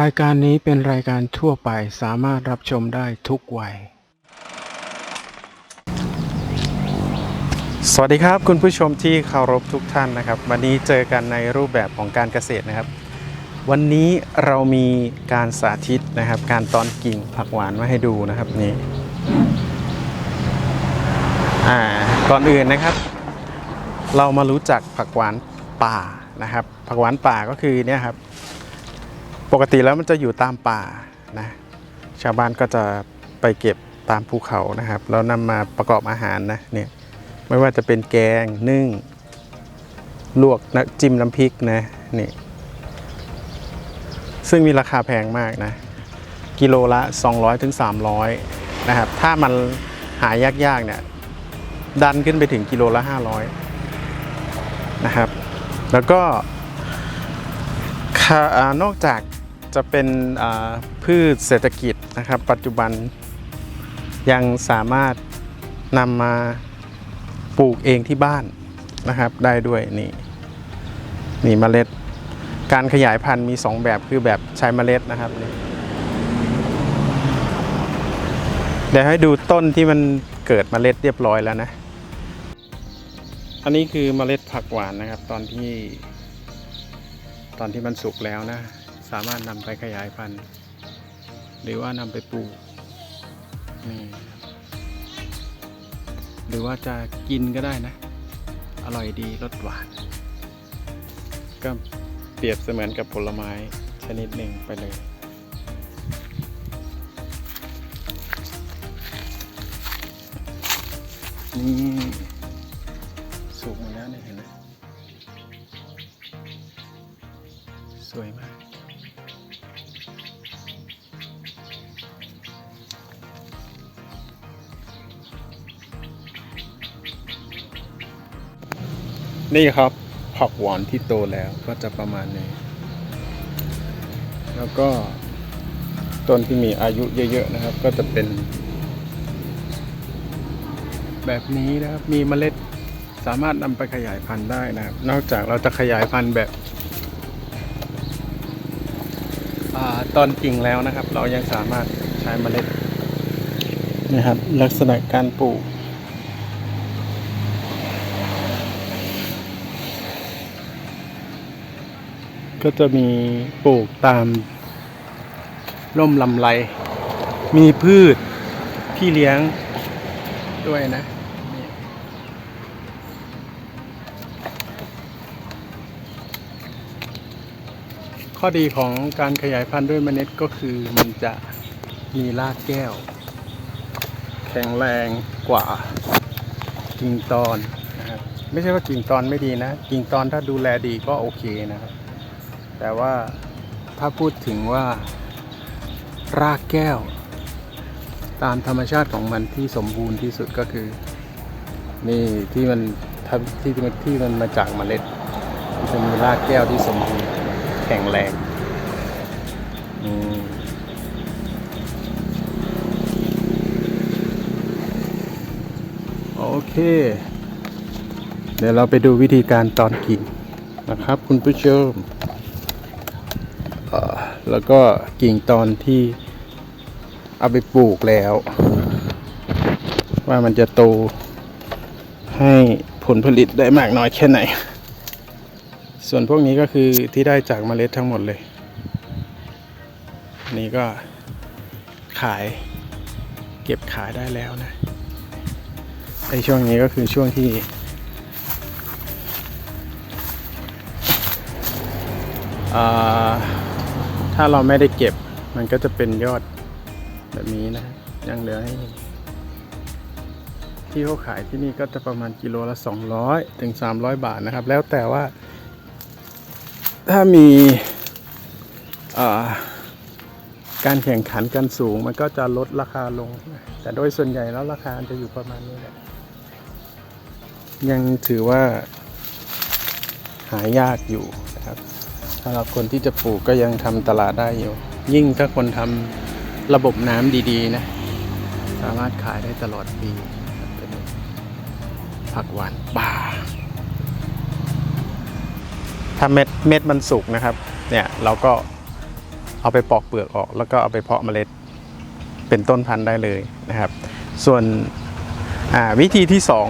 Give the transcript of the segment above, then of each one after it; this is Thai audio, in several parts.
รายการนี้เป็นรายการทั่วไปสามารถรับชมได้ทุกวัย สวัสดีครับคุณผู้ชมที่เคารพทุกท่านนะครับ วันนี้เจอกันในรูปแบบของการเกษตรนะครับ วันนี้เรามีการสาธิตนะครับ การตอนกิ่งผักหวานมาให้ดูนะครับนี่อ่าก่อนอื่นนะครับ เรามารู้จักผักหวานป่านะครับ ผักหวานป่าก็คือเนี่ยครับ ปกติแล้วมันจะอยู่ตามป่านะชาวบ้านก็จะไปเก็บตามภูเขานะครับ แล้วนำมาประกอบอาหารนะเนี่ยไม่ว่าจะเป็นแกงนึ่ง ลวกนะจิ้มน้ำพริกนะนี่ซึ่งมีราคาแพงมากนะ กิโลละ 200-300ถึง300นะครับ ถ้ามันหายากๆเนี่ยดันขึ้นไปถึงกิโลละ 500 นะครับ แล้วก็นอกจาก จะเป็นพืชเศรษฐกิจนะครับ ปัจจุบันยังสามารถนำมาปลูกเองที่บ้านนะครับ ได้ด้วยนี่นี่เมล็ด การขยายพันธุ์มี 2 แบบคือแบบใช้เมล็ดนะครับเดี๋ยวให้ดูต้นที่มันเกิดเมล็ดเรียบร้อยแล้วนะ อันนี้คือเมล็ดผักหวานนะครับ ตอนที่ ตอนที่มันสุกแล้วนะ สามารถนำไปขยายพันธุ์ หรือว่านำไปปลูกนี่หรือว่าจะกินก็ได้นะ อร่อยดีรสหวาน ก็เปรียบเสมือนกับผลไม้ชนิดหนึ่งไปเลยนี่ นี่ครับผักหวานที่โตแล้วก็จะประมาณนี้ แล้วก็ต้นที่มีอายุเยอะๆนะครับ ก็จะเป็น แบบนี้นะครับ มีเมล็ดสามารถนำไปขยายพันธุ์ได้นะครับ นอกจากเราจะขยายพันธุ์แบบอตอนกิ่งแล้วนะครับ เรายังสามารถใช้เมล็ดนะครับ ลักษณะการปลูก ก็จะมีปลูกตามร่มลำไร มีพืชพี่เลี้ยงด้วยนะข้อดีของการขยายพันธุ์ด้วยเมล็ดก็คือมันจะมีรากแก้ว แข็งแรงกว่ากิ่งตอนนะครับไม่ใช่ว่ากิ่งตอนไม่ดีนะ กิ่งตอนถ้าดูแลดีก็โอเคนะครับ แต่ว่าถ้าพูดถึงว่ารากแก้ว ตามธรรมชาติของมันที่สมบูรณ์ที่สุดก็คือ นี่ที่มันทำที่มันที่มันมาจากเมล็ดมันจะมีรากแก้วที่สมบูรณ์แข็งแรงโอเค เดี๋ยวเราไปดูวิธีการตอนกิ่งนะครับคุณผู้ชม แล้วก็กิ่งตอนที่เอาไปปลูกแล้ว ว่ามันจะโตให้ผลผลิตได้มากน้อยแค่ไหน ส่วนพวกนี้ก็คือที่ได้จากเมล็ดทั้งหมดเลย นี่ก็ขายเก็บขายได้แล้วนะไอช่วงนี้ก็คือช่วงที่ อ่า ถ้าเราไม่ได้เก็บมันก็จะเป็นยอดแบบนี้นะยังเหลือให้ที่เขาขายที่นี่ก็จะประมาณกิโลละ 200 ถึง 300 บาทนะครับ แล้วแต่ว่า ถ้ามีาการแข่งขันกันสูง มันก็จะลดราคาลง แต่โดยส่วนใหญ่แล้วราคาจะอยู่ประมาณนี้แหละยังถือว่าหายากอยู่นะครับ สำหรับคนที่จะปลูกก็ยังทำตลาดได้อยู่ ยิ่งถ้าคนทำระบบน้ำดีๆนะ สามารถขายได้ตลอดปีเป็นผักหวานป่าถ้าเม็ดเม็ดมันสุกนะครับ เนี่ยเราก็เอาไปปอกเปลือกออก แล้วก็เอาไปเพาะเมล็ดเป็นต้นพันธุ์ได้เลยนะครับ ส่วนวิธีที่สอง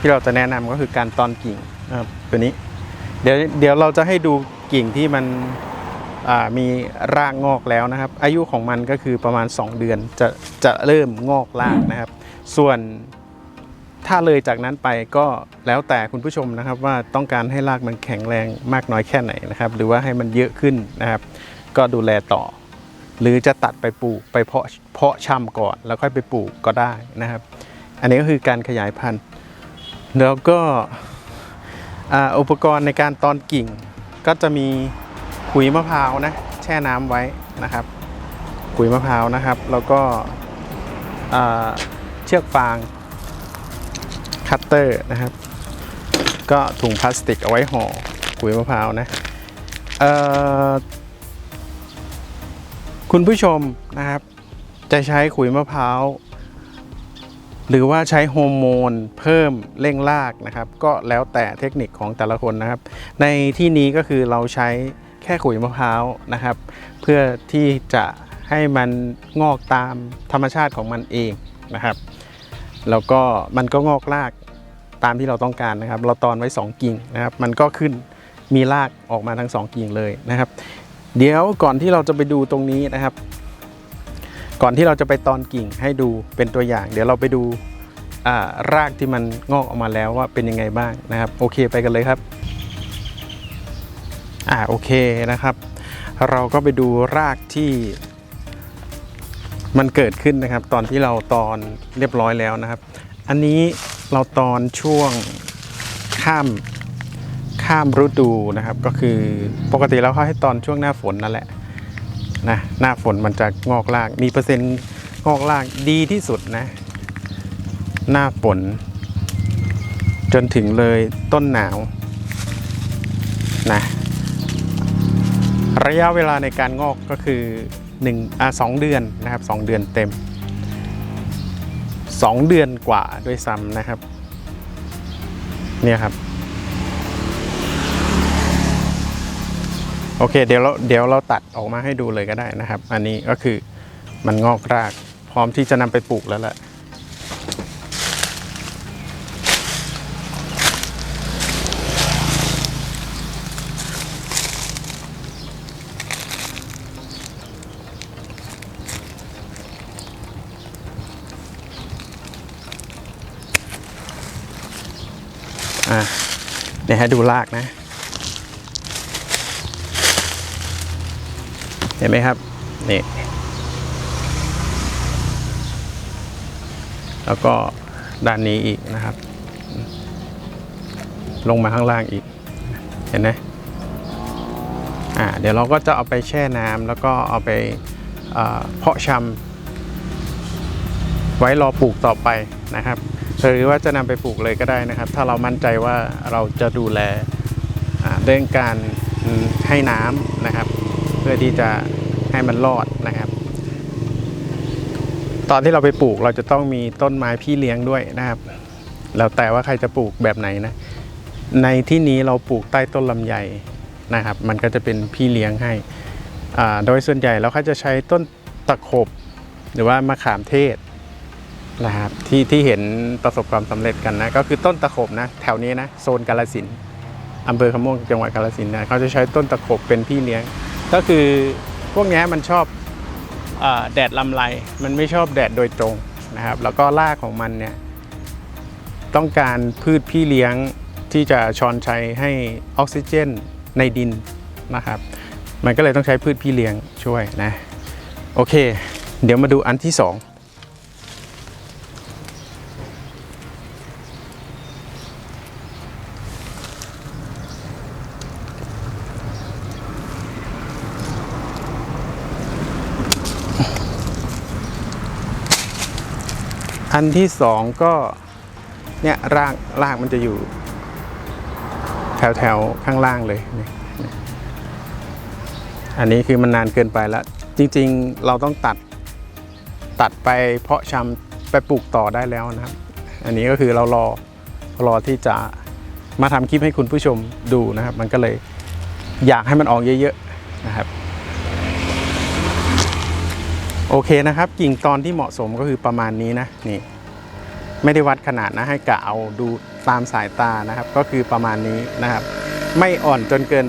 ที่เราจะแนะนำก็คือการตอนกิ่งนะครับตัวนี้เดี๋ยวเดี๋ยวเราจะให้ดู กิ่งที่มันมีรากงอกแล้วนะครับ อายุของมันก็คือประมาณ 2 เดือนจะจะเริ่มงอกรากนะครับ ส่วนถ้าเลยจากนั้นไปก็แล้วแต่คุณผู้ชมนะครับว่าต้องการให้รากมันแข็งแรงมากน้อยแค่ไหนนะครับ หรือว่าให้มันเยอะขึ้นนะครับ ก็ดูแลต่อ หรือจะตัดไปปลูกไปเพาะเพาะชำก่อน แล้วค่อยไปปลูกก็ได้นะครับ อันนี้ก็คือการขยายพันธุ์ แล้วก็อุปกรณ์ในการตอนกิ่ง ก็จะมีขุยมะพร้าวนะแช่น้ำไว้นะครับขุยมะพร้าวนะครับ แล้วก็เชือกฟางคัตเตอร์นะครับ ก็ถุงพลาสติกเอาไว้ห่อขุยมะพร้าวนะคุณผู้ชมนะครับ จะใช้ขุยมะพร้าว หรือว่าใช้ฮอร์โมนเพิ่มเร่งรากนะครับ ก็แล้วแต่เทคนิคของแต่ละคนนะครับ ในที่นี้ก็คือเราใช้แค่ขุยมะพร้าวนะครับ เพื่อที่จะให้มันงอกตามธรรมชาติของมันเองนะครับ แล้วก็มันก็งอกรากตามที่เราต้องการนะครับ เราตอนไว้ 2 กิ่งนะครับ มันก็ขึ้นมีรากออกมาทั้ง 2 กิ่งเลยนะครับ เดี๋ยวก่อนที่เราจะไปดูตรงนี้นะครับ ก่อนที่เราจะไปตอนกิ่งให้ดูเป็นตัวอย่าง เดี๋ยวเราไปดูอ่ารากที่มันงอกออกมาแล้วว่าเป็นยังไงบ้างนะครับ โอเคไปกันเลยครับอ่าโอเคนะครับ เราก็ไปดูรากที่มันเกิดขึ้นนะครับ ตอนที่เราตอนเรียบร้อยแล้วนะครับ อันนี้เราตอนช่วงข้ามข้ามฤดูนะครับ ก็คือปกติแล้วเขาให้ตอนช่วงหน้าฝนนั่นแหละ นะหน้าฝนมันจะงอกราก มีเปอร์เซ็นต์งอกรากดีที่สุดนะ หน้าฝน จนถึงเลยต้นหนาวนะระยะเวลาในการงอกก็คือ1อะ2เดือนนะครับ 2 เดือนเต็ม 2 เดือนกว่าด้วยซ้ำนะครับ เนี่ยครับ โอเคเดี๋ยวเราเดี๋ยวเราตัดออกมาให้ดูเลยก็ได้นะครับ อันนี้ก็คือมันงอกราก พร้อมที่จะนำไปปลูกแล้วแหละอะเดี๋ยวให้ดูรากนะ ห็นไหมครับ นี่ แล้วก็ด้านนี้อีกนะครับ ลงมาข้างล่างอีก เห็นไหมอ่าเดี๋ยวเราก็จะเอาไปแช่น้ำแล้วก็เอาไปเพาะชำไว้รอปลูกต่อไปนะครับหรือว่าจะนำไปปลูกเลยก็ได้นะครับ ถ้าเรามั่นใจว่าเราจะดูแลเรื่องการให้น้ำนะครับ พื่อที่จะให้มันรอดนะครับ ตอนที่เราไปปลูกเราจะต้องมีต้นไม้พี่เลี้ยงด้วยนะครับ แล้วแต่ว่าใครจะปลูกแบบไหนนะ ในที่นี้เราปลูกใต้ต้นลำไยนะครับ มันก็จะเป็นพี่เลี้ยงให้ โดยส่วนใหญ่เราก็จะใช้ต้นตะขบ หรือว่ามะขามเทศนะครับที่ที่เห็นประสบความสำเร็จกันนะก็คือต้นตะขบนะแถวนี้นะโซนกาลสินธุ์อำเภอขะม่วงจังหวัดกาลสินนะเขาจะใช้ต้นตะขบเป็นพี่เลี้ยง ก็คือพวกนี้มันชอบอแดดลำไรมันไม่ชอบแดดโดยตรงนะครับ แล้วก็รากของมันเนี่ยต้องการพืชพี่เลี้ยงที่จะชอนชัยให้ออกซิเจนในดินนะครับ มันก็เลยต้องใช้พืชพี่เลี้ยงช่วยนะ โอเค เดี๋ยวมาดูอันที่สอง อันที่สองก็เนี่ยรากรากมันจะอยู่ แถวแถวข้างล่างเลยนี่อันนี้คือมันนานเกินไปแล้ว จริงๆเราต้องตัดตัดไปเพาะชำไปปลูกต่อได้แล้วนะครับ อันนี้ก็คือเรารอรอที่จะมาทำคลิปให้คุณผู้ชมดูนะครับ มันก็เลยอยากให้มันออกเยอะๆนะครับ โอเคนะครับ กิ่งตอนที่เหมาะสมก็คือประมาณนี้นะนี่ไม่ได้วัดขนาดนะให้กะเอาดูตามสายตานะครับ ก็คือประมาณนี้นะครับ ไม่อ่อนจนเกิน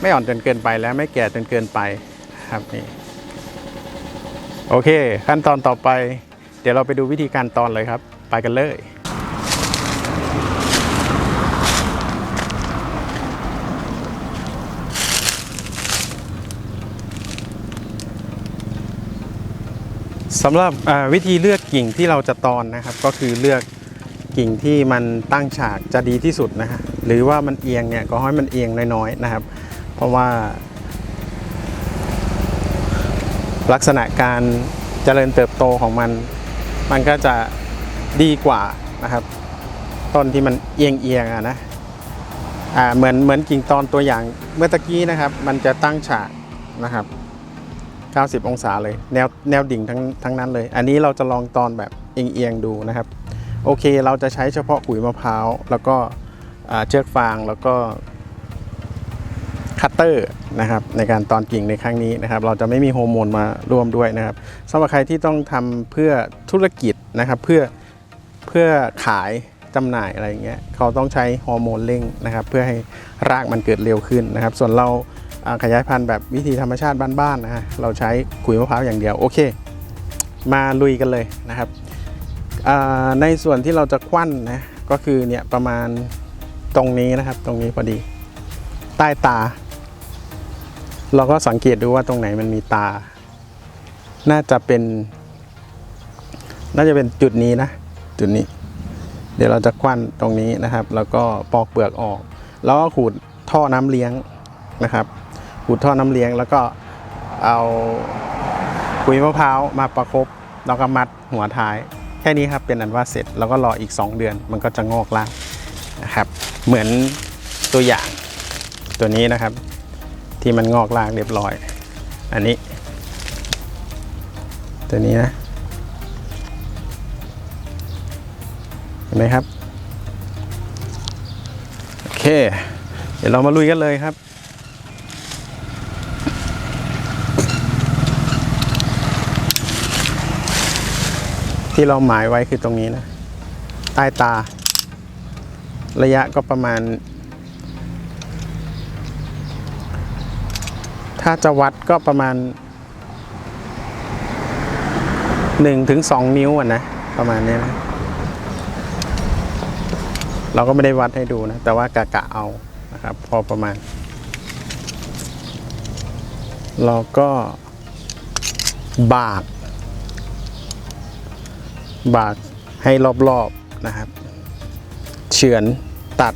ไม่อ่อนจนเกินไปและไม่แก่จนเกินไปครับนี่โอเค ขั้นตอนต่อไป เดี๋ยวเราไปดูวิธีการตอนเลยครับ ไปกันเลย สำหรับวิธีเลือกกิ่งที่เราจะตอนนะครับ ก็คือเลือกกิ่งที่มันตั้งฉากจะดีที่สุดนะฮะหรือว่ามันเอียงเนี่ยก็ให้มันเอียงน้อยๆนะครับ เพราะว่า ลักษณะการเจริญเติบโตของมัน มันก็จะดีกว่านะครับ ต้นที่มันเอียงเอียงอะนะอ่าเหมือนเหมือนกิ่งตอนตัวอย่างเมื่อตะกี้นะครับ มันจะตั้งฉากนะครับ 90 องศาเลย แนวแนวดิ่งทั้งทั้งนั้นเลย อันนี้เราจะลองตอนแบบเอียงๆดูนะครับ โอเคเราจะใช้เฉพาะขุยมะพร้าว แล้วก็เชือกฟางแล้วก็คัตเตอร์นะครับในการตอนกิ่งในครั้งนี้นะครับ เราจะไม่มีฮอร์โมนมาร่วมด้วยนะครับสำหรับใครที่ต้องทำเพื่อธุรกิจนะครับ เพื่อเพื่อขายจำหน่ายอะไรอย่างเงี้ยเขาต้องใช้ฮอร์โมนเร่งนะครับ เพื่อให้รากมันเกิดเร็วขึ้นนะครับ ส่วนเรา ขยายพันธุ์แบบวิธีธรรมชาติบ้านๆนะฮะเราใช้ขุยมะพร้าวอย่างเดียวโอเค มาลุยกันเลยนะครับในส่วนที่เราจะควันนะก็คือเนี่ยประมาณตรงนี้นะครับ ตรงนี้พอดี ใต้ตา เราก็สังเกตดูว่าตรงไหนมันมีตา น่าจะเป็น น่าจะเป็นจุดนี้นะ จุดนี้ เดี๋ยวเราจะควันตรงนี้นะครับ แล้วก็ปอกเปลือกออก แล้วก็ขูดท่อน้ำเลี้ยงนะครับ ขูดท่อน้ำเลี้ยง แล้วก็เอาขุยมะพร้าวมาประคบแล้วก็มัดหัวท้าย แค่นี้ครับเป็นอันว่าเสร็จแล้วก็รออีก 2 เดือนมันก็จะงอกลางนะครับ เหมือนตัวอย่างตัวนี้นะครับ ที่มันงอกลางเรียบร้อย อันนี้ ตัวนี้นะเห็นไหมครับ โอเค เดี๋ยวเรามาลุยกันเลยครับ ที่เราหมายไว้คือตรงนี้นะ ใต้ตา ระยะก็ประมาณ ถ้าจะวัดก็ประมาณ1ถึง2นิ้วอะนะ ประมาณนี้นะ เราก็ไม่ได้วัดให้ดูนะ แต่ว่ากะกะเอานะครับ พอประมาณ เราก็บาก บากให้รอบๆนะครับ เฉือนตัด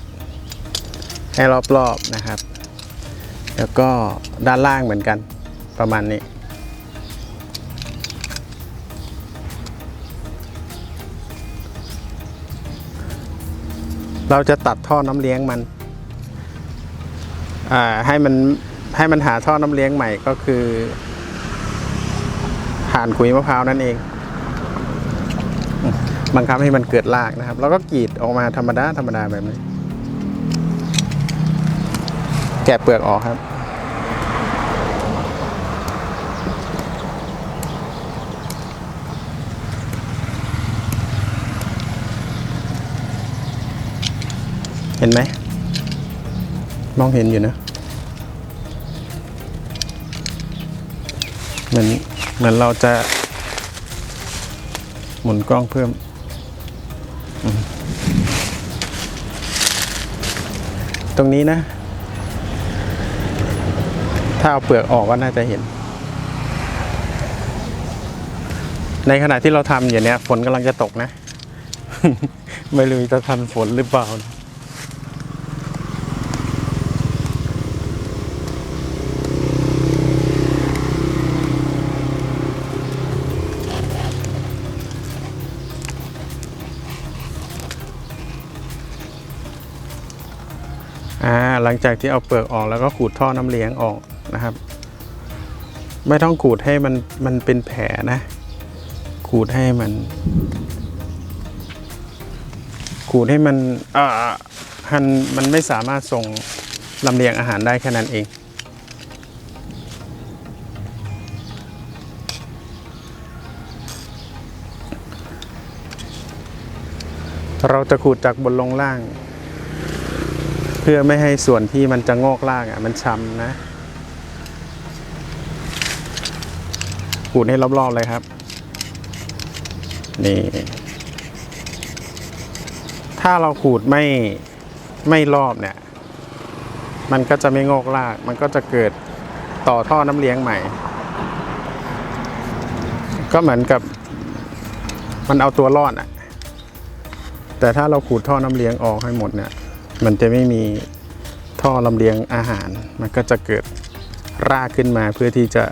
ให้รอบๆนะครับ แล้วก็ด้านล่างเหมือนกันประมาณนี้ เราจะตัดท่อน้ำเลี้ยงมันให้มันให้มันหาท่อน้ำเลี้ยงใหม่ก็คือผ่านขุยมะพร้าวนั่นเอง บังคับให้มันเกิดรากนะครับ แล้วก็กรีดออกมาธรรมดาธรรมดาแบบนี้ แกะเปลือกออกครับเห็นไหม มองเห็นอยู่นะ เหมือนเหมือนเราจะหมุนกล้องเพิ่ม ตรงนี้นะ ถ้าเอาเปลือกออกก็น่าจะเห็น ในขณะที่เราทำอย่างเนี้ยฝนกำลังจะตกนะ ไม่รู้จะทันฝนหรือเปล่านะ หลังจากที่เอาเปลือกออกแล้วก็ขูดท่อน้ำเลี้ยงออกนะครับ ไม่ต้องขูดให้มันมันเป็นแผลนะ ขูดให้มัน ขูดให้มันอ่าหันมันไม่สามารถส่งลำเลียงอาหารได้แค่นั้นเองเราจะขูดจากบนลงล่าง พื่อไม่ให้ส่วนที่มันจะงอกลางอะ มันช้ำนะขูดให้รอบๆเลยครับ นี่ ถ้าเราขูดไม่ไม่รอบเนี่ย มันก็จะไม่งอกราก มันก็จะเกิดต่อท่อน้ำเลี้ยงใหม่ ก็เหมือนกับมันเอาตัวรอดอะแต่ถ้าเราขูดท่อน้ำเลี้ยงออกให้หมดเนี่ย มันจะไม่มีท่อลำเลียงอาหาร มันก็จะเกิดรากขึ้นมาเพื่อที่จะ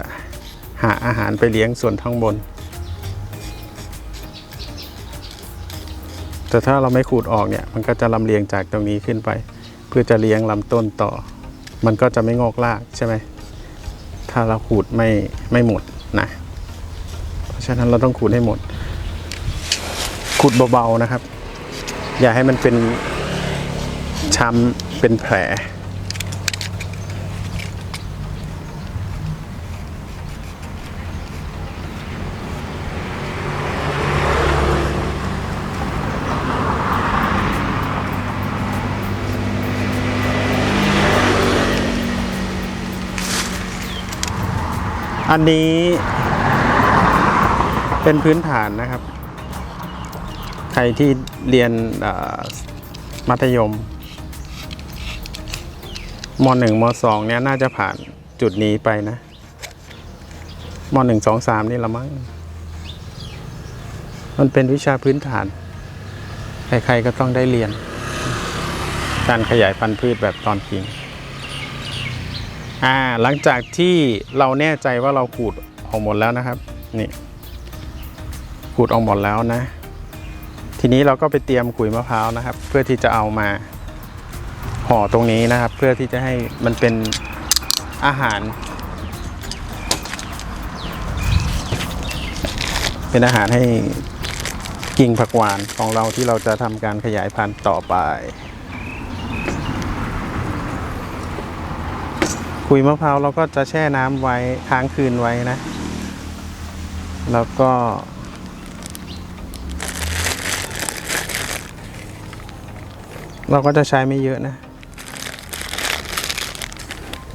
หาอาหารไปเลี้ยงส่วนข้างบน แต่ถ้าเราไม่ขูดออกเนี่ย มันก็จะลำเลียงจากตรงนี้ขึ้นไป เพื่อจะเลี้ยงลำต้นต่อ มันก็จะไม่งอกรากใช่ไหม ถ้าเราขูดไม่ไม่หมดนะ เพราะฉะนั้นเราต้องขูดให้หมด ขูดเบาๆนะครับ อย่าให้มันเป็น ช้ำเป็นแผล อันนี้เป็นพื้นฐานนะครับ ใครที่เรียนมัธยม มหนึ่งมสองเนี่ยน่าจะผ่านจุดนี้ไปนะมหนึ่งสองสามนี่ละมั้งมันเป็นวิชาพื้นฐาน ใครๆก็ต้องได้เรียน การขยายพันธุ์พืชแบบตอนจริงอ่าหลังจากที่เราแน่ใจว่าเราขูดออกหมดแล้วนะครับนี่ขูดออกหมดแล้วนะ ทีนี้เราก็ไปเตรียมขุยมะพร้าวนะครับ เพื่อที่จะเอามา ห่อตรงนี้นะครับ เพื่อที่จะให้มันเป็นอาหาร เป็นอาหารให้กิ่งผักหวานของเราที่เราจะทำการขยายพันธุ์ต่อไปขุยมะพร้าวเราก็จะแช่น้ำไว้ค้างคืนไว้นะ แล้วก็เราก็จะใช้ไม่เยอะนะ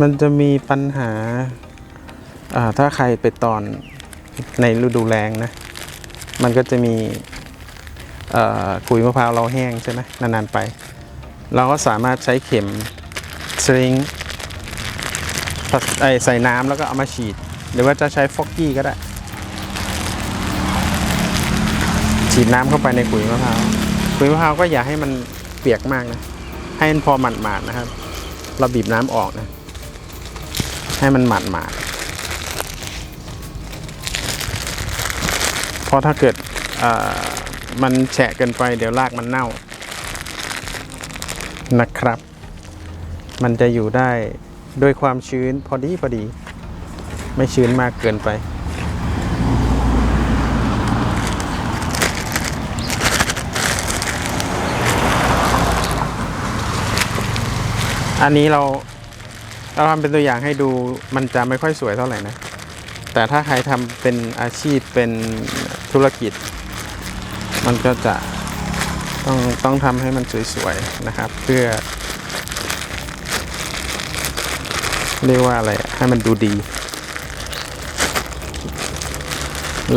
มันจะมีปัญหา ถ้าใครไปตอนในฤดูแล้งนะ มันก็จะมีขุยมะพร้าวเราแห้งใช่ไหมนานๆไป เราก็สามารถใช้เข็มสลิงใส่น้ำแล้วก็เอามาฉีด หรือว่าจะใช้ฟอกกี้ก็ได้ ฉีดน้ำเข้าไปในขุยมะพร้าวขุยมะพร้าวก็อย่าให้มันเปียกมากนะ ให้มันพอหมาดๆนะครับ เราบีบน้ำออกนะ ให้มันหมาดๆเพราะถ้าเกิดมันแฉะเกินไปเดี๋ยวรากมันเน่านะครับ มันจะอยู่ได้ด้วยความชื้นพอดีพอดี ไม่ชื้นมากเกินไป อันนี้เรา เราทำเป็นตัวอย่างให้ดูมันจะไม่ค่อยสวยเท่าไหร่นะ แต่ถ้าใครทำเป็นอาชีพเป็นธุรกิจ มันก็จะต้องต้องทำให้มันสวยๆนะครับ เพื่อ เรียกว่าอะไรให้มันดูดี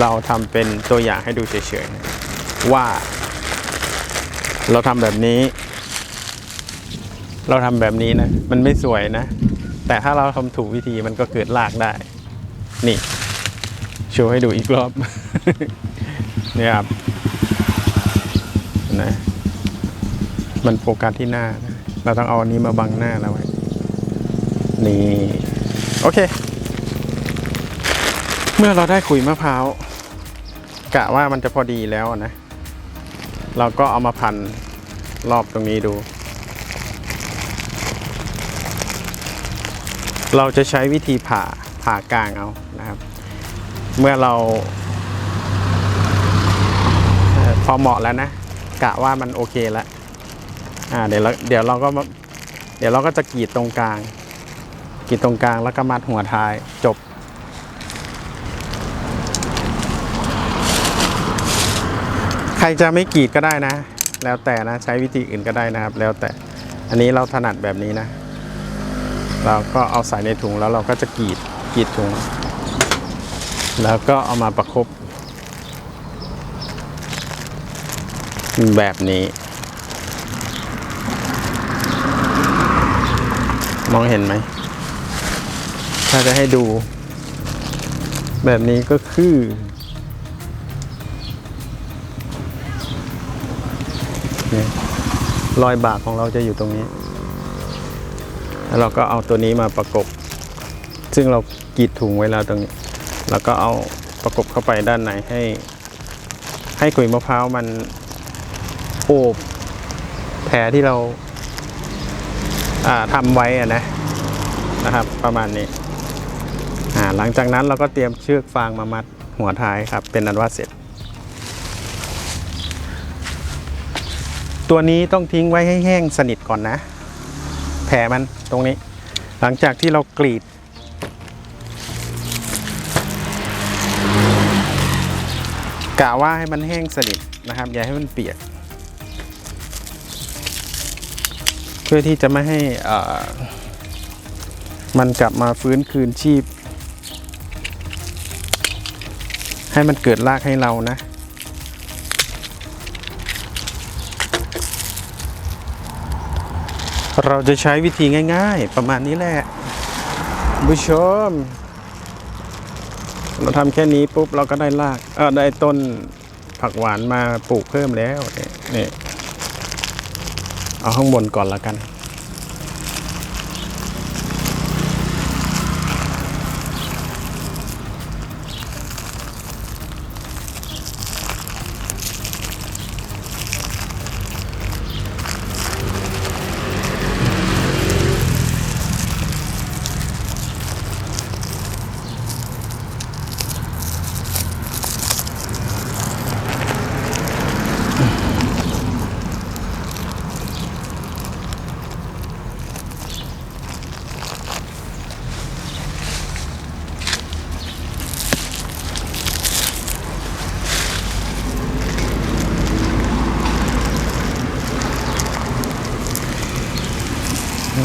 เราทำเป็นตัวอย่างให้ดูเฉยๆว่า เราทำแบบนี้ เราทำแบบนี้นะ มันไม่สวยนะ แต่ถ้าเราทำถูกวิธีมันก็เกิดรากได้ นี่ โชว์ให้ดูอีกรอบเนี่ยครับนะมันโฟกัสที่หน้านะเราต้องเอาอันนี้มาบังหน้าเราไว้ นี่ โอเค เมื่อเราได้ขุยมะพร้าวกะว่ามันจะพอดีแล้วนะ เราก็เอามาพันรอบตรงนี้ดู เราจะใช้วิธีผ่าผ่ากลางเอานะครับ เมื่อเราพอเหมาะแล้วนะกะว่ามันโอเคแล้วอ่าเดี๋ยวเราเดี๋ยวเราก็เดี๋ยวเราก็จะกรีดตรงกลางกรีดตรงกลางแล้วก็มัดหัวท้ายจบ ใครจะไม่กรีดก็ได้นะ แล้วแต่นะใช้วิธีอื่นก็ได้นะครับ แล้วแต่อันนี้เราถนัดแบบนี้นะ เราก็เอาใส่ในถุงแล้วเราก็จะกรีดกรีดถุง แล้วก็เอามาประคบแบบนี้ มองเห็นไหม ถ้าจะให้ดู แบบนี้ก็คือรอยบากของเราจะอยู่ตรงนี้ แล้วเราก็เอาตัวนี้มาประกบ ซึ่งเรากรีดถุงไว้แล้วตรงนี้ แล้วก็เอาประกบเข้าไปด้านในให้ ให้ขุยมะพร้าวมันโอบแผลที่เราอ่าทำไว้อะนะนะครับ ประมาณนี้อ่าหลังจากนั้นเราก็เตรียมเชือกฟางมามัดหัวท้ายครับ เป็นอันว่าเสร็จ ตัวนี้ต้องทิ้งไว้ให้แห้งสนิทก่อนนะ แผลมันตรงนี้ หลังจากที่เรากรีด กะว่าให้มันแห้งสนิทนะครับ อย่าให้มันเปียก เพื่อที่จะไม่ให้มันกลับมาฟื้นคืนชีพ ให้มันเกิดรากให้เรานะ เราจะใช้วิธีง่ายๆ ประมาณนี้แหละคุณผู้ชม เราทำแค่นี้ปุ๊บเราก็ได้รากเออได้ต้นผักหวานมาปลูกเพิ่มแล้วเนี่ยนี่เอาข้างบนก่อนละกัน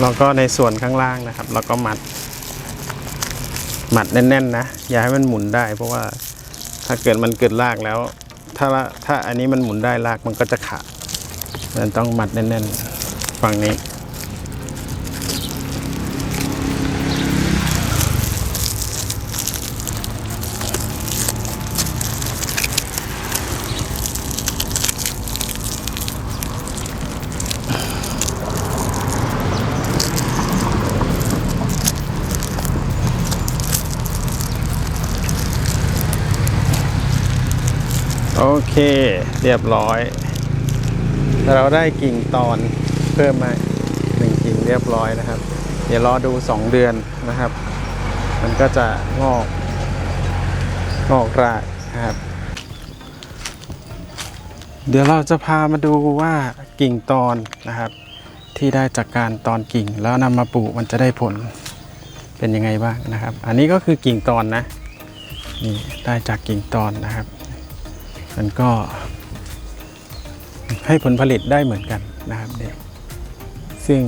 แล้วก็ในส่วนข้างล่างนะครับเราก็มัด มัดแน่นๆนะ อย่าให้มันหมุนได้ เพราะว่าถ้าเกิดมันเกิดรากแล้ว ถ้าถ้าอันนี้มันหมุนได้รากมันก็จะขาดมันต้องมัดแน่นๆฝั่งนี้ เค เรียบร้อย เราได้กิ่งตอนเพิ่มมาหนึ่งกิ่งเรียบร้อยนะครับ เดี๋ยวรอดู 2 เดือนนะครับ มันก็จะงอก งอกรากนะครับ เดี๋ยวเราจะพามาดูว่ากิ่งตอนนะครับ ที่ได้จากการตอนกิ่งแล้วนำมาปลูกมันจะได้ผลเป็นยังไงบ้างนะครับ อันนี้ก็คือกิ่งตอนนะนี่ได้จากกิ่งตอนนะครับ มันก็ให้ผลผลิตได้เหมือนกันนะครับเนี่ยซึ่ง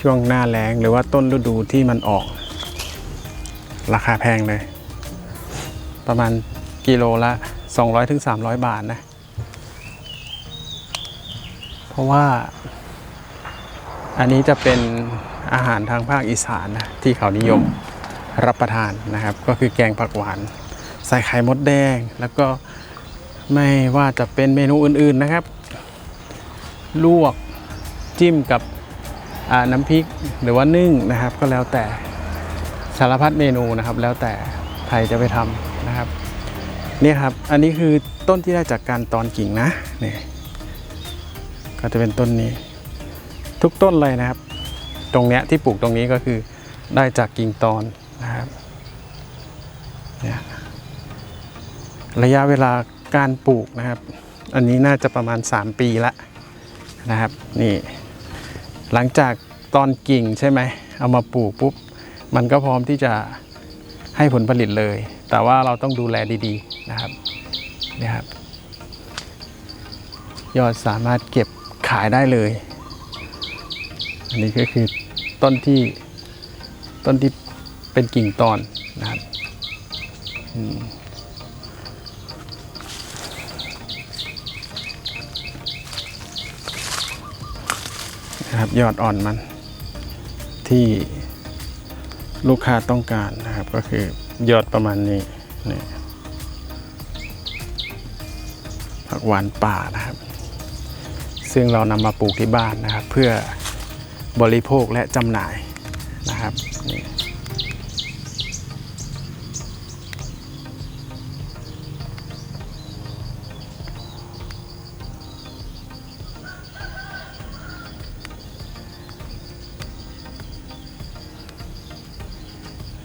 ช่วงหน้าแล้งหรือว่าต้นฤดูที่มันออก ราคาแพงเลย ประมาณกิโลละ 200-300บาทนะ เพราะว่าอันนี้จะเป็นอาหารทางภาคอีสานนะที่เขานิยมรับประทานนะครับ ก็คือแกงผักหวาน ใส่ไข่มดแดงแล้วก็ ไม่ว่าจะเป็นเมนูอื่นๆนะครับ ลวกจิ้มกับน้ำพริกหรือว่านึ่งนะครับ ก็แล้วแต่สารพัดเมนูนะครับ แล้วแต่ใครจะไปทำนะครับนี่ครับอันนี้คือต้นที่ได้จากการตอนกิ่งนะนี่ก็จะเป็นต้นนี้ ทุกต้นเลยนะครับ ตรงเนี้ยที่ปลูกตรงนี้ก็คือได้จากกิ่งตอนนะครับระยะเวลา การปลูกนะครับ อันนี้น่าจะประมาณ 3 ปีละนะครับนี่หลังจากตอนกิ่งใช่ไหมเอามาปลูกปุ๊บมันก็พร้อมที่จะให้ผลผลิตเลย แต่ว่าเราต้องดูแลดีๆนะครับนี่ครับ ยอดสามารถเก็บขายได้เลย อันนี้ก็คือต้นที่ต้นที่เป็นกิ่งตอนนะครับ นะครับยอดอ่อนมันที่ลูกค้าต้องการนะครับก็คือยอดประมาณนี้นี่ผักหวานป่านะครับ ซึ่งเรานำมาปลูกที่บ้านนะครับ เพื่อบริโภคและจำหน่ายนะครับนี่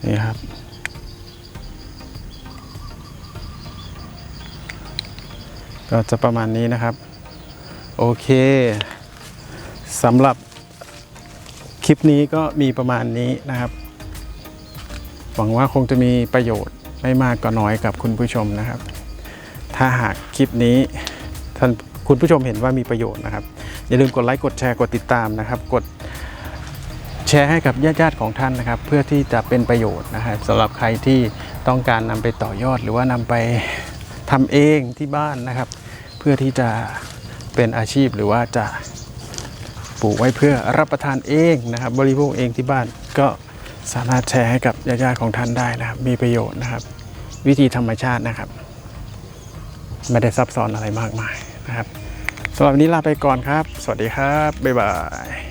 นี่ครับ ก็จะประมาณนี้นะครับ โอเคสำหรับคลิปนี้ก็มีประมาณนี้นะครับ หวังว่าคงจะมีประโยชน์ไม่มากก็น้อยกับคุณผู้ชมนะครับ ถ้าหากคลิปนี้ท่านคุณผู้ชมเห็นว่ามีประโยชน์นะครับ อย่าลืมกดไลค์กดแชร์กดติดตามนะครับ กด แชร์ให้กับญาติๆของท่านนะครับ เพื่อที่จะเป็นประโยชน์นะครับสำหรับใครที่ต้องการนำไปต่อยอด หรือว่านำไปทำเองที่บ้านนะครับ เพื่อที่จะเป็นอาชีพหรือว่าจะปลูกไว้เพื่อรับประทานเองนะครับ บริโภคเองที่บ้านก็สามารถแชร์ให้กับญาติๆของท่านได้นะครับ มีประโยชน์นะครับ วิธีธรรมชาตินะครับ ไม่ได้ซับซ้อนอะไรมากมายนะครับสำหรับวันนี้ลาไปก่อนครับ สวัสดีครับ บ๊ายบาย